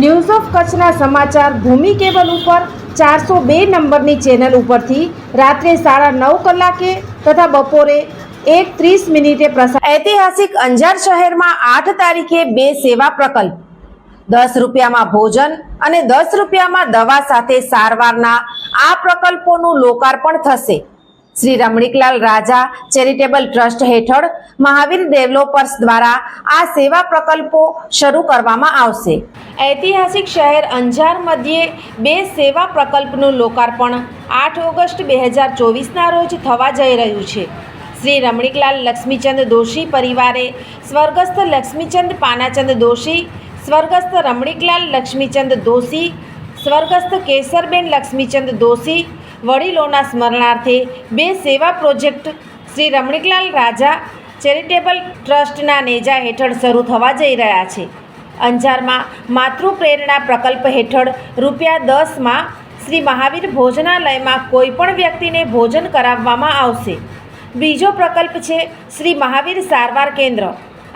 news of કચ્છના સમાચાર ભૂમિ cable ઉપર ચારસો બે નંબરની ચેનલ ઉપરથી રાત્રે સાડા નવ કલાકે તથા બપોરે એક ત્રીસ મિનિટે પ્રસાર ઐતિહાસિક અંજાર શહેરમાં આઠ તારીખે બે સેવા પ્રકલ્પ. દસ રૂપિયામાં ભોજન અને દસ રૂપિયામાં દવા સાથે સારવારના આ પ્રકલ્પોનું લોકાર્પણ થશે. શ્રી રમણીકલાલ રાજા ચેરિટેબલ ટ્રસ્ટ હેઠળ મહાવીર ડેવલપર્સ દ્વારા આ સેવા પ્રકલ્પો શરૂ કરવામાં આવશે. ઐતિહાસિક શહેર અંજાર મધ્યે બે સેવા પ્રકલ્પનું લોકાર્પણ આઠ ઓગસ્ટ બે હજાર ચોવીસના રોજ થવા જઈ રહ્યું છે. શ્રી રમણીકલાલ લક્ષ્મીચંદ દોશી પરિવારે સ્વર્ગસ્થ લક્ષ્મીચંદ પાનાચંદ દોશી, સ્વર્ગસ્થ રમણીકલાલ લક્ષ્મીચંદ દોશી, સ્વર્ગસ્થ કેસરબેન લક્ષ્મીચંદ દોશી વડીલોના સ્મરણાર્થે બે સેવા પ્રોજેક્ટ શ્રી રમણીકલાલ રાજા ચેરિટેબલ ટ્રસ્ટના નેજા હેઠળ શરૂ થવા જઈ રહ્યા છે. અંજારમાં માતૃપ્રેરણા પ્રકલ્પ હેઠળ રૂપિયા દસમાં શ્રી મહાવીર ભોજનાલયમાં કોઈપણ વ્યક્તિને ભોજન કરાવવામાં આવશે. બીજો પ્રકલ્પ છે શ્રી મહાવીર સારવાર કેન્દ્ર.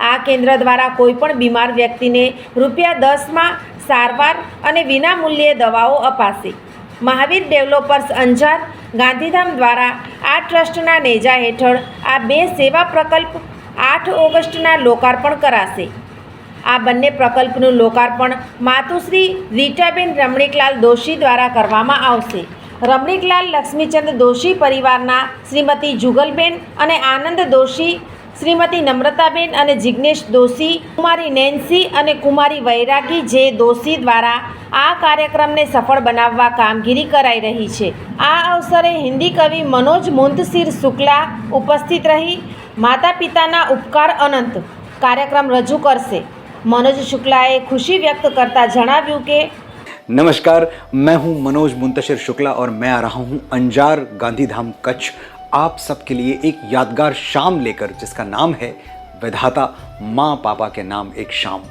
આ કેન્દ્ર દ્વારા કોઈપણ બીમાર વ્યક્તિને રૂપિયા દસમાં સારવાર અને વિનામૂલ્યે દવાઓ અપાશે. મહાવીર ડેવલપર્સ અંજાર ગાંધીધામ દ્વારા આ ટ્રસ્ટના નેજા હેઠળ આ બે સેવા પ્રકલ્પ આઠ ઓગસ્ટના લોકાર્પણ કરાશે. આ બંને પ્રકલ્પનું લોકાર્પણ માતુશ્રી રીટાબેન રમણીકલાલ દોશી દ્વારા કરવામાં આવશે. રમણીકલાલ લક્ષ્મીચંદ દોશી પરિવારના શ્રીમતી જુગલબેન અને આનંદ દોશી શ્રીમતી નમ્રતાબેન અને જિજ્ઞેશ દોશી કુમારી નેન્સી અને કુમારી વૈરાગી જે દોશી દ્વારા આ કાર્યક્રમને સફળ બનાવવા કામગીરી કરાઈ રહી છે આ અવસરે હિન્દી કવિ મનોજ મુંતશીર શુક્લા ઉપસ્થિત રહી માતા પિતાના ઉપકાર અનંત કાર્યક્રમ રજૂ કરશે મનોજ શુક્લાએ ખુશી વ્યક્ત કરતા જણાવ્યું કે नमस्कार मैं हूं मनोज मुंतशिर शुक्ला और मैं आ रहा हूं अंजार गांधीधाम कच्छ आप सबके लिए एक यादगार शाम लेकर, जिसका नाम है विधाता माँ पापा के नाम एक शाम।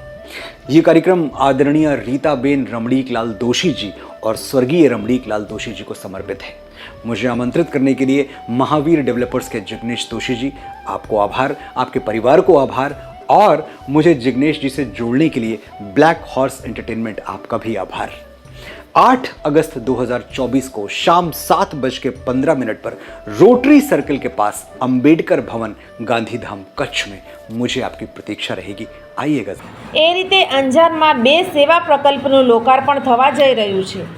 ये कार्यक्रम आदरणीय रीताबेन रमणीक लाल दोषी जी और स्वर्गीय रमणीक लाल दोषी जी को समर्पित है। मुझे आमंत्रित करने के लिए महावीर डेवलपर्स के जिग्नेश दोषी जी, आपको आभार, आपके परिवार को आभार, और मुझे जिग्नेश जी से जोड़ने के लिए ब्लैक हॉर्स एंटरटेनमेंट आपका भी आभार। 8 अगस्त 2024 को शाम सात बज के पंद्रह मिनट पर रोटरी सर्कल के पास अंबेडकर भवन गांधीधाम कच्छ में मुझे आपकी प्रतीक्षा रहेगी आइएगा એ રીતે અંજારમાં બે સેવા પ્રકલ્પનું લોકાર્પણ થવા જઈ રહ્યું છે